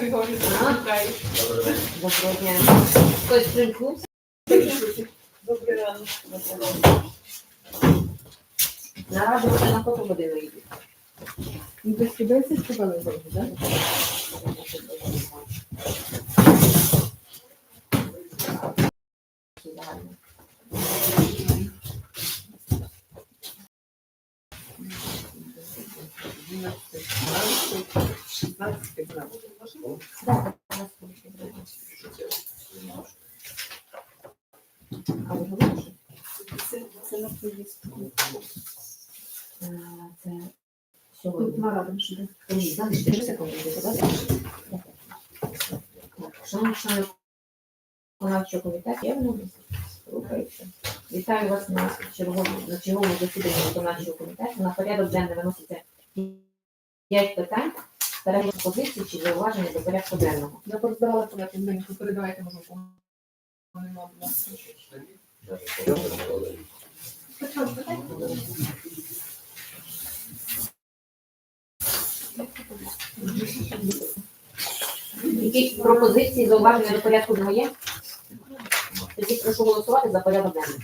Доброго дня. Хтось примкнувся? Добрий ранок. Нараду вже на фото годину йдуть. Ну, без тебе все сказали завжди, так? А ви говорите? Це на. Е, Це сьогодні. Тут нарада вже. Ні, залиште будь ласка. Так, Шановні члени виконавчого комітету, я воно слухається. Вітаю вас на черговому, на черговому засіданні виконавчого комітету. На порядок денний виноситься п'ять питань, перегляд позицій чи зауваження до порядку денного. Я порозбирала понятно, мені передавайте можу. Нема, будь ласка. Якісь пропозиції, зауваження до порядку денного є? Тоді прошу голосувати за порядок денний.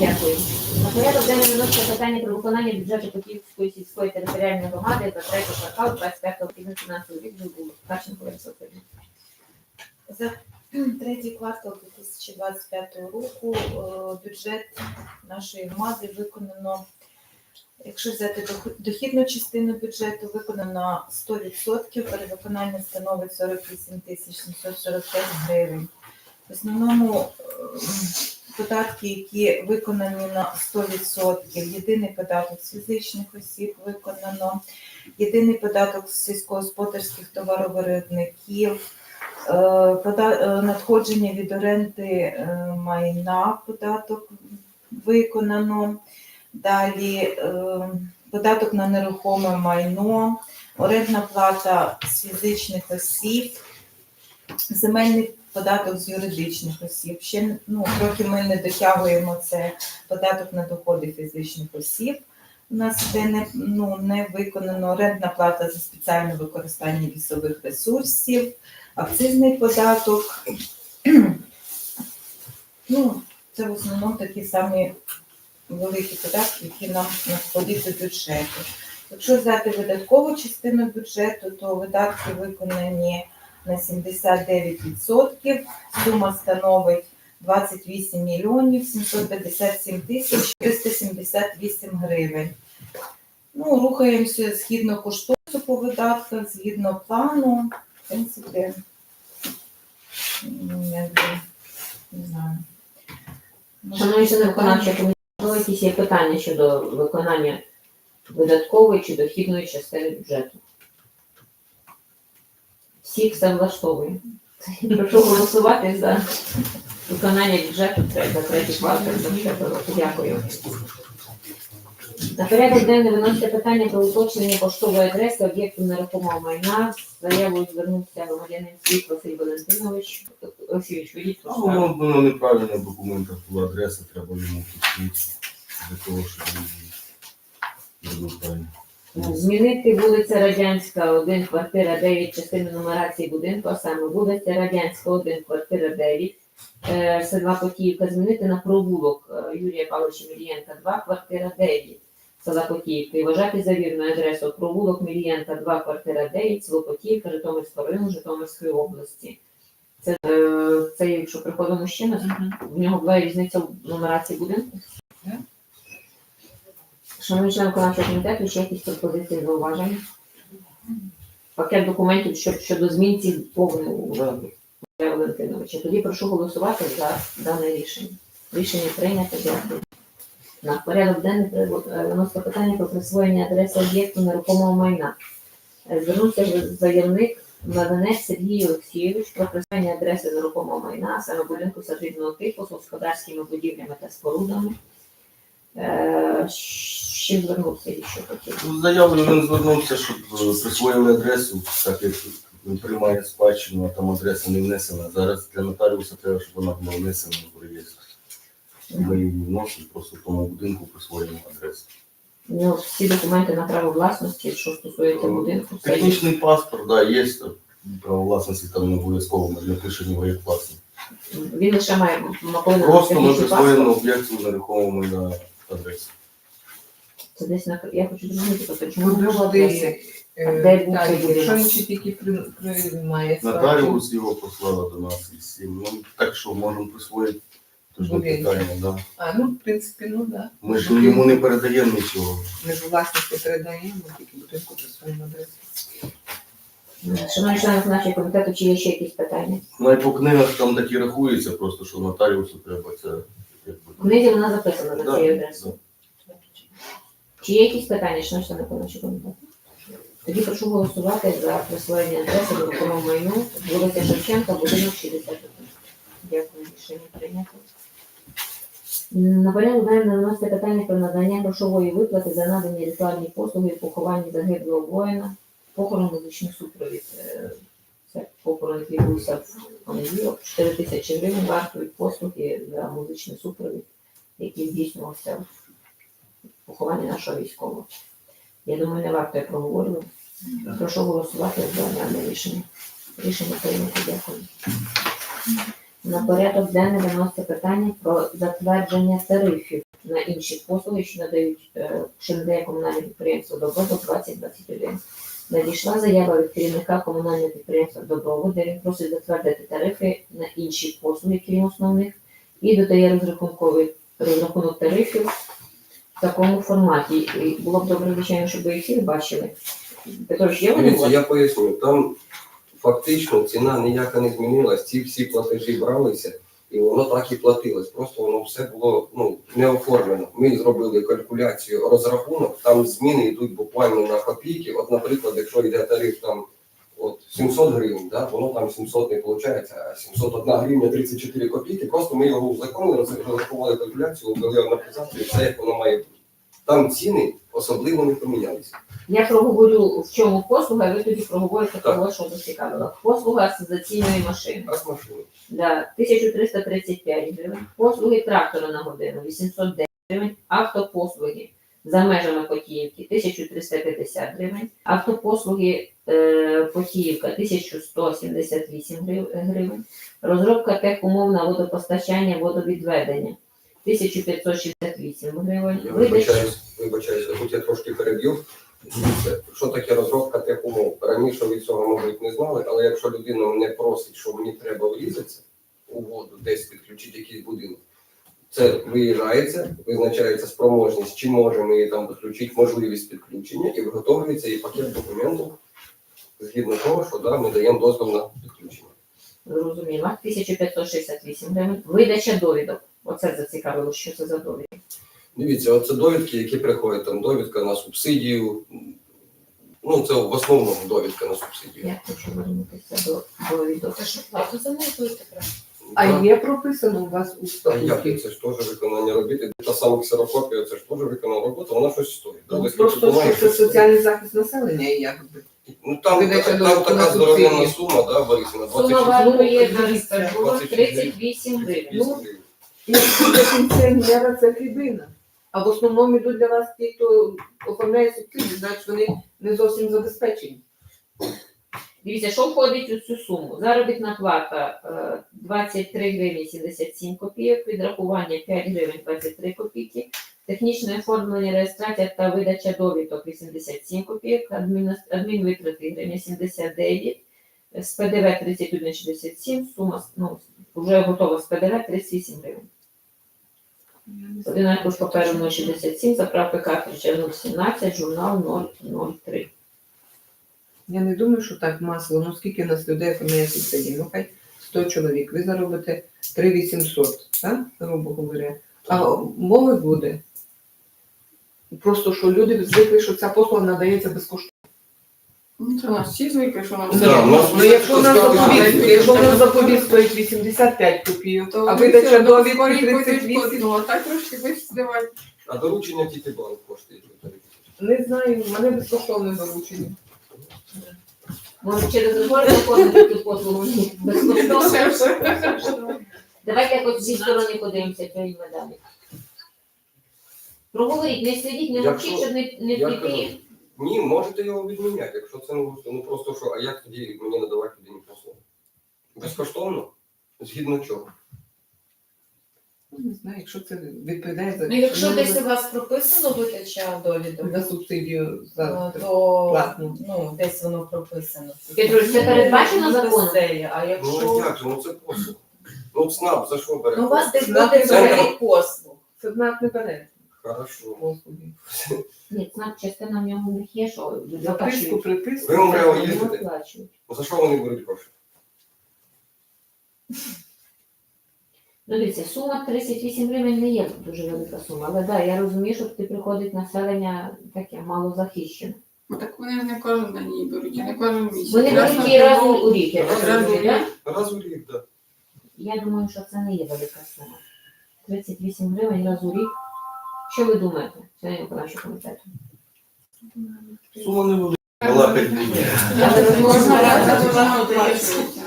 Дякую. На порядок денний виноситься питання про виконання бюджету Поківської сільської територіальної громади за третій квартал 25 року фінансового відділу Каченко Олександр. За третій квартал 2025 року е, бюджет нашої громади виконано, якщо взяти дохідну частину бюджету, виконано 100%, перевиконання становить 48 тисяч 745 гривень. В основному е, податки, які виконані на 100%, єдиний податок з фізичних осіб виконано, єдиний податок з сільськогосподарських товаровиробників, Е, е, надходження від оренди е, майна податок виконано. Далі податок на нерухоме майно, орендна плата з фізичних осіб, земельний податок з юридичних осіб. Ще ну, трохи ми не дотягуємо це податок на доходи фізичних осіб. У нас де не, ну, не виконано орендна плата за спеціальне використання лісових ресурсів акцизний податок. Ну, це в основному такі самі великі податки, які нам надходять до бюджету. Якщо взяти видаткову частину бюджету, то видатки виконані на 79%. Сума становить 28 мільйонів 757 тисяч 378 гривень. Ну, рухаємося згідно кошторису по видатках, згідно плану. В принципі, не знаю. Шановні члени виконавчого якісь є питання щодо виконання видаткової чи дохідної частини бюджету? Всіх все влаштовує. Прошу голосувати за виконання бюджету за третій квартал 25 року. Дякую. На порядок денний виноситься питання про уточнення поштової адреси об'єкту нерухомого майна. З заявою звернувся громадянин Світ Василь Валентинович. Олексійович, ведіть прошу. воно було неправильно в документах була адреса, треба йому підсвітити для того, щоб не було правильно. Змінити вулиця Радянська, 1, квартира 9, частину нумерації будинку, а саме вулиця Радянська, 1, квартира 9, е, села Потіївка, змінити на провулок е, Юрія Павловича Мілієнка, 2, квартира 9, села Потіївка. І вважати за вірною адресу провулок Мілієнка, 2, квартира 9, село Потіївка, Житомирського району, Житомирської області. Це, е, це якщо приходить мужчина, в нього була різниця в нумерації будинку. Шановні члени виконавчого комітету, ще якісь пропозиції зауваження? Пакет документів щодо, змін цих повний Валерія Валентиновича. Тоді прошу голосувати за дане рішення. Рішення прийнято. Дякую. На порядок денний при- е, виноситься питання про присвоєння адреси об'єкту нерухомого майна. Е, Звернувся заявник Младенець Сергій Олексійович про присвоєння адреси нерухомого майна, саме будинку садибного типу з господарськими будівлями та спорудами. Е, чим звернувся і що хотів? Ну, він звернувся, щоб е, присвоїли адресу, так як він приймає спадщину, а там адреса не внесена. Зараз для нотаріуса треба, щоб вона була внесена в реєстр. Ми її вносимо, просто в тому будинку присвоїмо адресу. Ну, всі документи на право власності, що стосується будинку, все є. Технічний паспорт, да, є, право власності там не обов'язково, ми не пишемо його як власник. Він лише має повинен Просто ми технічний присвоїмо об'єкту нерухомому на адресу. Це десь на я хочу зрозуміти, тобто, чому Подожди, адреса? е, А де був цей? Якщо він ще тільки при- приймає Нотаріус його послала до нас із цим. Ну, так що можемо присвоїти. Тож не питання, да. а ну, в принципі, ну да. Ми ж йому не передаємо нічого. Ми ж власності передаємо, тільки будинку присвоїмо адресу. Шановні члени нашого комітету, чи є ще якісь питання? Ну і по книгах там такі рахуються, просто що нотаріусу треба це. В книзі вона записана на Да, цій адресі. Чи є якісь питання, шановні члени нашого комітету? Тоді прошу голосувати за присвоєння адреси до рухомого майну вулиця Шевченка, будинок 61. Дякую, рішення прийнято. На порядок денний наноситься питання про надання грошової виплати за надані ритуальні послуги поховання загиблого воїна, похорон музичний супровід. Це який відбувся в понеділок, 4 тисячі гривень вартують послуги за музичний супровід, який здійснювався в похованні нашого військового. Я думаю, не варто я проговорювати. Прошу голосувати за дане рішення. Рішення прийнято. Дякую. На порядок денний виноситься питання про затвердження тарифів на інші послуги, що надають е, що надає комунальне підприємство Добробут 2021. Надійшла заява від керівника комунального підприємства Добробут, де він просить затвердити тарифи на інші послуги, крім основних, і додає розрахунковий розрахунок тарифів в такому форматі. І було б добре, звичайно, щоб ви всіх бачили. Петрович, є вони? у Дивіться, вас? я поясню, там фактично ціна ніяка не змінилась, ці всі платежі бралися, і воно так і платилось. Просто воно все було ну, не оформлено. Ми зробили калькуляцію, розрахунок, там зміни йдуть буквально на копійки. От, наприклад, якщо йде тариф там от 700 гривень, да, воно там 700 не виходить, а 701 гривня 34 копійки. Просто ми його узаконили, розрахували калькуляцію, ввели амортизацію, все як воно має бути. Там ціни особливо не помінялися. Я проговорю, в чому послуга, і ви тоді проговорите Так. того, що зацікавило. Послуга асоціаційної машини. А з машини. Да, 1335 гривень. Послуги трактора на годину 809 гривень. Автопослуги за межами Потіївки 1350 гривень. Автопослуги е, Потіївка 1178 гривень. Розробка техумов на водопостачання, водовідведення 1568 гривень. Я Видача вибачаюсь, тут я трошки переб'ю. Що таке розробка тих умов? Раніше ви цього, мабуть, не знали, але якщо людина мене просить, що мені треба врізатися у воду, десь підключити якийсь будинок, це виїжджається, визначається спроможність, чи можемо її там підключити, можливість підключення, і виготовлюється і пакет документів згідно того, що да, ми даємо дозвіл на підключення. Зрозуміла. 1568 гривень. Видача довідок. Оце зацікавило, що це за довідки. Дивіться, оце довідки, які приходять, там довідка на субсидію. Ну, це в основному довідка на субсидію. Я хочу вернутися до довідок. Це що плату за неї будете брати? А є прописано у вас у А як статуті? це ж теж виконання робіт? І та сама ксерокопія, це ж теж виконана робота, вона щось стоїть. Да? Ну, Ви Просто що це щось стоїть. соціальний захист населення і якби. Ну там, Видача така- там довідки на така здоровенна субсидії. сума, да, Борисівна, Сума 26 вартує Ну, дивіться, було 26 38 гривень. гривень. гривень. І пенсіонера це хлібина. А в основному йдуть для вас ті, хто оформляє субсидії, значить вони не зовсім забезпечені. Дивіться, що входить у цю суму? Заробітна плата е, 23 гривні 77 копійок, відрахування 5 гривень 23 копійки, технічне оформлення, реєстрація та видача довідок 87 копійок, адмін, адмінвитрати гривня 79, з ПДВ 31,67, сума ну, вже готова з ПДВ 38 гривень. Один аркуш паперу 0,67, заправка картриджа 0,17, журнал 0,03. Я не думаю, що так масло. Ну скільки у нас людей оформляє субсидії? Ну хай 100 чоловік. Ви заробите 3800, так? грубо говоря. А мови буде. Просто що люди звикли, що ця послуга надається безкоштовно. Ну, це у нас всі звикли, що нам Да, у нас Ну, якщо у нас заповіт, якщо у нас заповіт стоїть 85 копійок, то а ви видача все довідки 38, ну, а так трошки вище давайте. А доручення тільки банк коштує не знаю, в мене безкоштовне доручення. Може через збори заходити цю послугу безкоштовно. Давайте якось зі сторони подивимося, що їм далі. Проговоріть, не сидіть, не мовчіть, щоб не, не піти. Ні, можете його відміняти, якщо це не густо. Ну просто що, а як тоді мені надавати людині послугу? Безкоштовно? Згідно чого? Не знаю, якщо це відповідає за, Ну, якщо ну, десь у вас прописано видача довідок, за субсидію за е, то платну. ну, десь воно прописано. Це передбачено Ну, законом? А Ну якщо а як же, ну це послуга. Ну ЦНАП за що бере? ну, у вас десь буде це- перелік послуг. Це знак не бере Хорошо. послуги. Ні, знак частина в ньому не є, що Записку, оплачують. приписку. Ви Вони їздите? оплачують. За що вони беруть гроші? Ну, дивіться, сума 38 гривень не є дуже велика сума, але да, я розумію, що ти приходить населення таке малозахищене. Ну, Так вони ж не кожен день її беруть, і не кожен місяць. Вони Раз беруть на її раз у рік, я так Раз у розумію, да? Раз у рік, так. Я думаю, що це не є велика сума. 38 гривень раз у рік. Що ви думаєте, члени виконавчого комітету? Сума невелика. Була 5 гривень. Але ви Кожна можете раз разом вона оплачується.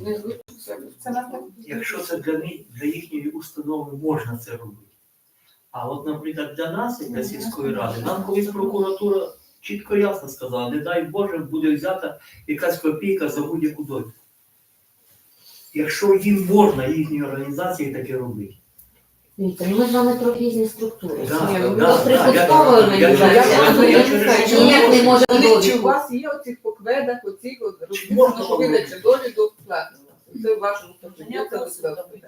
Не звикли себе. Це. Якщо це для, них- для їхньої установи можна це робити. А от, наприклад, для нас, як для сільської ради, нам колись прокуратура чітко ясно сказала, не дай Боже, буде взята якась копійка за будь-яку довідку. Якщо їм можна, їхній організації таке робити. Дивіться, ну ми з вами трохи різні структури. Да, Ні, да, ну, да, я- я- я- я- я я через не знаю, що- чи Ніяк не може Чи у довідку. вас є оці покведах, оці от Можна що довідок платна? Це в вашому статуті. Це ви сказали.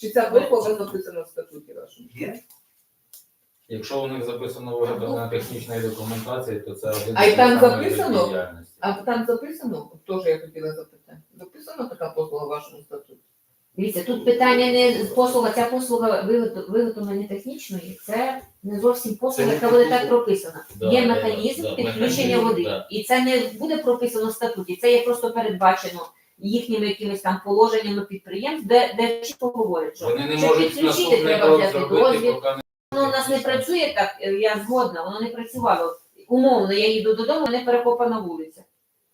Чи ця послуга записана в статуті вашому? Є? Якщо у них записано виготовлення технічної документації, то це один А й там записано? діяльності. А там записано, теж я хотіла запитати, записана така послуга в вашому статуті? Дивіться, тут питання не послуга, ця послуга виготов- виготовлення технічної, це не зовсім послуга, яка буде так прописана. Да, є механізм да, підключення механізм, води. да. І це не буде прописано в статуті, це є просто передбачено їхніми якимись там положеннями підприємств, де, де чітко говорять, що Вони не щоб можуть підключити, треба взяти дозвіл. Воно у нас не працює так, е, я згодна, воно не працювало. Умовно, я їду додому, не перекопана вулиця.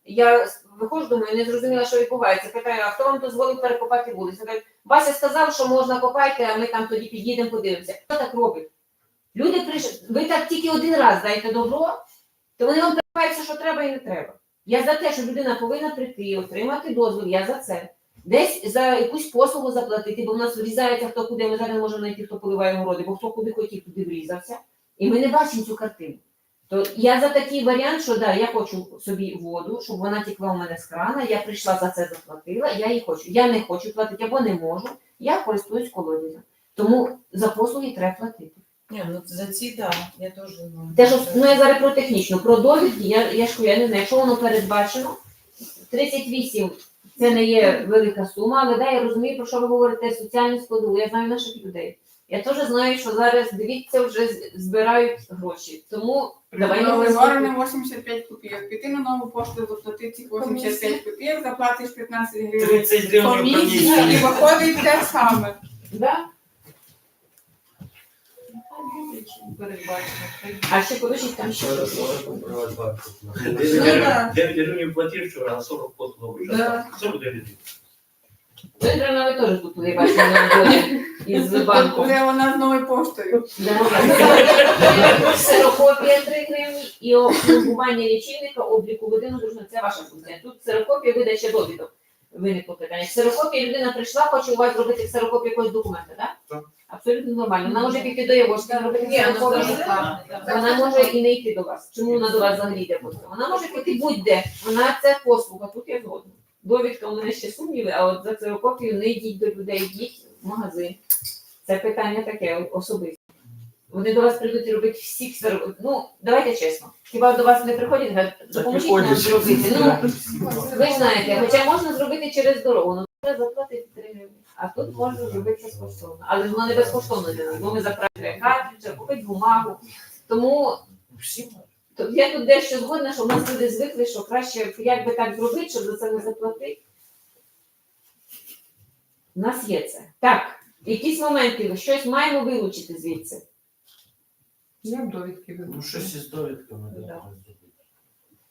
Я виходжу, думаю, не зрозуміла, що відбувається. Питаю, а хто вам дозволив перекопати вулицю? Кажуть, Вася сказав, що можна копати, а ми там тоді під'їдемо, подивимося. Хто так робить? Люди прийшли, ви так тільки один раз дайте добро, то вони вам все, що треба і не треба. Я за те, що людина повинна прийти, отримати дозвіл, я за це. Десь за якусь послугу заплатити, бо в нас врізається хто куди, ми зараз не можемо знайти, хто поливає городи, бо хто куди хотів, туди врізався. І ми не бачимо цю картину. То я за такий варіант, що да, я хочу собі воду, щоб вона текла у мене з крана, я прийшла за це заплатила, я її хочу. Я не хочу платити або не можу, я користуюсь колодязем. Тому за послуги треба платити. Ні, ну за ці, так, я теж ну, Те, що, ну я зараз про технічну, про довідки, я, я ж я не знаю, якщо воно передбачено, 38 це не є велика сума, але да, я розумію, про що ви говорите, соціальну складову, я знаю наших людей. Я теж знаю, що зараз дивіться, вже збирають гроші. Тому давай Новий не варене 85 копійок. Піти на нову пошту, заплати ці 85 копійок, заплатиш 15 гривень. 30 гривень Комісія і виходить те саме. Да? А ще подождіть, там ще щось. Ну, 9 гривень платіж вчора, а 40 послуг. Да. 49 гривень. Ви треба ви теж тут туди бачите на роботі із банком. Вже вона з новою поштою. Да. Ксерокопія 3 гривні і облікування лічильника, обліку води, ну, дружно, це ваша функція. Тут ксерокопія видача довідок. Виникло питання. Ксерокопія людина прийшла, хоче у вас зробити ксерокопію якогось документа, так? Так. Абсолютно нормально. Вона може піти до ксерокопію. це так, так. Вона може і не йти до вас. Чому вона до вас взагалі йде? Вона може піти будь-де. Вона це послуга, тут я згодна. Довідка у мене ще сумніви, а от за ксерокопію не йдіть до людей, йдіть в магазин. Це питання таке особисте. Вони до вас прийдуть і робити всі ксерокопії. Ну, давайте чесно. Хіба до вас не приходять, говорять, допоможіть нам зробити. Ну, ви знаєте, хоча можна зробити через дорогу, ну треба заплатити 3 гривні. А тут можна зробити безкоштовно. Але воно не безкоштовно для нас, бо ми заправляємо картриджа, купить бумагу. Тому То я тут дещо згодна, що в нас люди звикли, що краще як би так зробити, щоб за це не заплатити. У нас є це. Так, якісь моменти, щось маємо вилучити звідси. Я б довідки Ну, щось із довідками Да.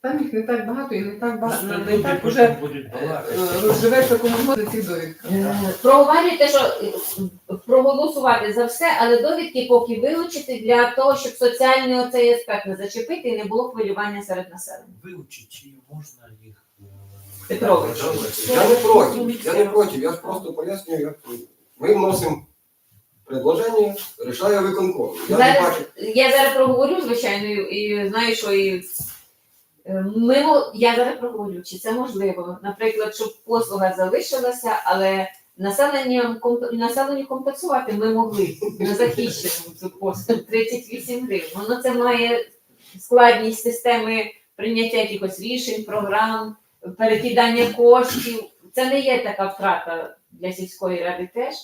Там їх не так багато і не так багато, не так уже будуть е, розживеться кому можна цих довідках. Е, Проговорюйте, що е, проголосувати за все, але довідки поки вилучити для того, щоб соціальний оцей аспект не зачепити і не було хвилювання серед населення. Вивчити, чи можна їх Петрович. Я не проти, я не проти, я ж просто пояснюю, як ми вносимо предложення, рішає виконком. Я я зараз проговорю, звичайно, і знаю, що і е, ми, я зараз проговорю, чи це можливо. Наприклад, щоб послуга залишилася, але населенням комп- населенню компенсувати ми могли на захищеному цю послугу 38 гривень. Воно це має складність системи прийняття якихось рішень, програм, перекидання коштів. Це не є така втрата для сільської ради теж.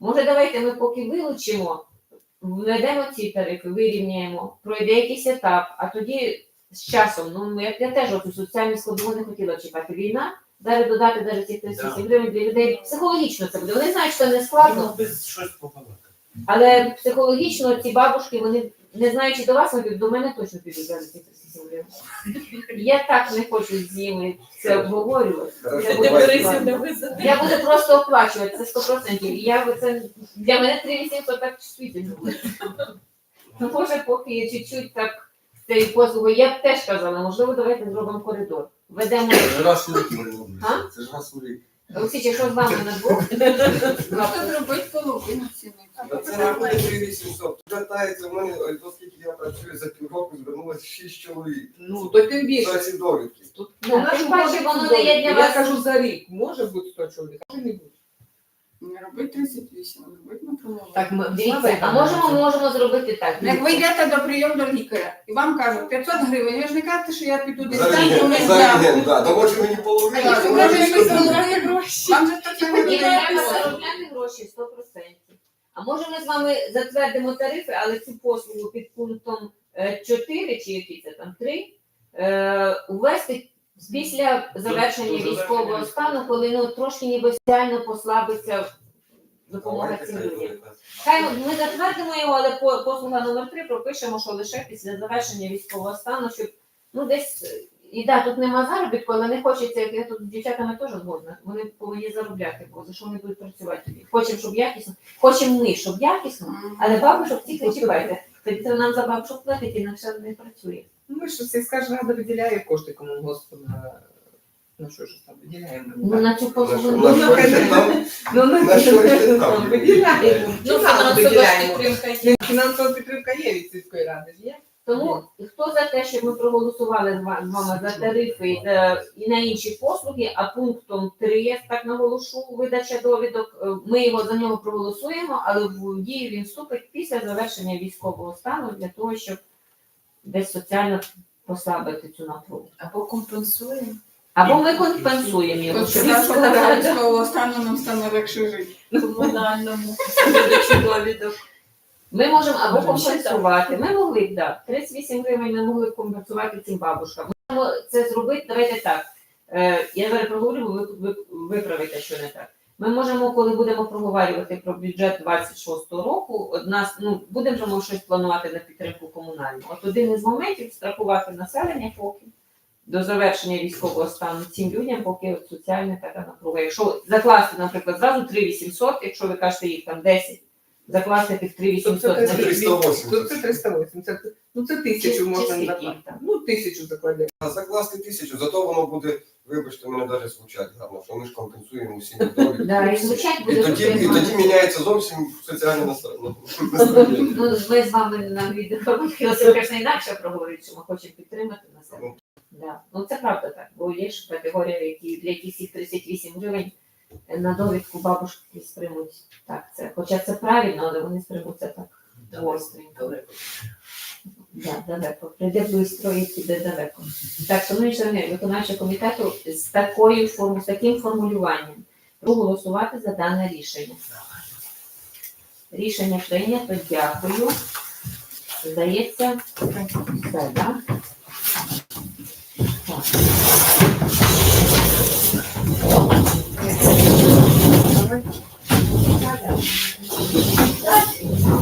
Може, давайте ми поки вилучимо, введемо ці тарифи, вирівняємо, пройде якийсь етап, а тоді з часом, ну ми- я теж оцю соціальну складову не хотіла чекати. Війна, зараз додати навіть ці 38 гривень для людей психологічно це буде. Вони знають, що це не складно, Ну, без щось побалакати. але психологічно ці бабушки, вони не знаючи до вас, вони до мене точно підуть за ці 37 гривень. Я так не хочу з ними це обговорювати. Я буду Я буду просто оплачувати, це 100%. І Я, це, для мене 3800 так чувствительно буде. Ну, може, поки я чуть-чуть так цією послугою, я б теж казала, можливо, давайте зробимо коридор. Ведемо. Це ж раз у рік ми робимо. А? Це ж раз у рік. Олексій, якщо з вами на двох, Просто зробити половину ціни. Та Це не буде 3800. Звертається в мене, ось оскільки я працюю за півроку, звернулося 6 чоловік. Ну, то тим більше. За ці довідки. Тут Ну, тим нашу паче, довідку воно не є для довідку. вас- Я кажу за рік. Може бути 100 чоловік, може не бути. Не робити 38, а робити на половину. Так, ми дивіться, а можемо, можемо зробити так. Як ви йдете до прийому до лікаря і вам кажуть 500 гривень, ви ж не кажете, що я піду десь там, то ми взяли. рік, да. Доводьте мені А половину. якщо а ви може не буде. заробляє гроші, вам же такі Ні, не треба заробляти гроші 100%. А може ми з вами затвердимо тарифи, але цю послугу під пунктом 4 чи які це там 3, е, увести після завершення До- до військового завершення стану, коли ну, трошки ніби соціально послабиться допомога Давайте цим людям. буде. Хай ми затвердимо його, але по- послуга номер 3 пропишемо, що лише після завершення військового стану, щоб ну десь. І да, тут нема заробітку, але не хочеться, як я тут з дівчатами теж згодна. Вони повинні заробляти, бо за що вони будуть працювати тоді. Хочемо, щоб якісно, хочемо ми, щоб якісно, але бабушок не чіпайте. Тоді це нам за бабушок платить, інакше не працює. Ну, ми ж сільська ж рада виділяє кошти комунгоспу на, на що ж там виділяємо. Ну на цю послугу На не що ще там? Ну, на, що ще там? виділяємо. Ну, Фінансова підтримка є. Фінансова підтримка є від сільської ради, є? Тому хто за те, щоб ми проголосували з ва- з вами за тарифи і, на інші послуги, а пунктом 3, я так наголошу, видача довідок, е, ми його за нього проголосуємо, але в дію він вступить після завершення військового стану для того, щоб десь соціально послабити цю напругу. Або компенсуємо. Або ми компенсуємо його. Тобто щоб рада- військового стану нам стане легше жити. комунальному. Ми можемо або компенсувати. Ми могли б, так. 38 гривень ми могли б компенсувати цим бабушкам. Ми можемо це зробити, давайте так. Е, я зараз проговорю, ви виправите, що не так. Ми можемо, коли будемо проговорювати про бюджет 26-го року, от нас, ну, будемо щось планувати на підтримку комунальну. От один із моментів страхувати населення поки до завершення військового стану цим людям, поки от соціальна така напруга. Якщо закласти, наприклад, зразу 3800, якщо ви кажете їх там 10, закласти тих 3800 Тобто це рік. 380. Це 380. Ну це тисячу можна закласти. там? Ну, тисячу закладемо. А закласти тисячу, зато воно буде, вибачте, мене навіть звучать гарно, що ми ж компенсуємо усі недоліки. Да, і звучать І буде тоді, і дуже тоді міняється зовсім соціальне настро- настроєння. Ну, ми з вами на відео, звісно, інакше проговорюють, що ми хочемо підтримати населення. Да. Ну це правда так, бо є ж категорія, які, для яких всіх 38 гривень на довідку бабушки сприймуть. Так, це, хоча це правильно, але вони сприймуть це так Остренько. Да, далеко. Прийде близько і піде далеко. Так, шановні члени виконавчого комітету з такою форму, з таким формулюванням проголосувати за дане рішення. Рішення прийнято. Дякую. Здається, все, да? так.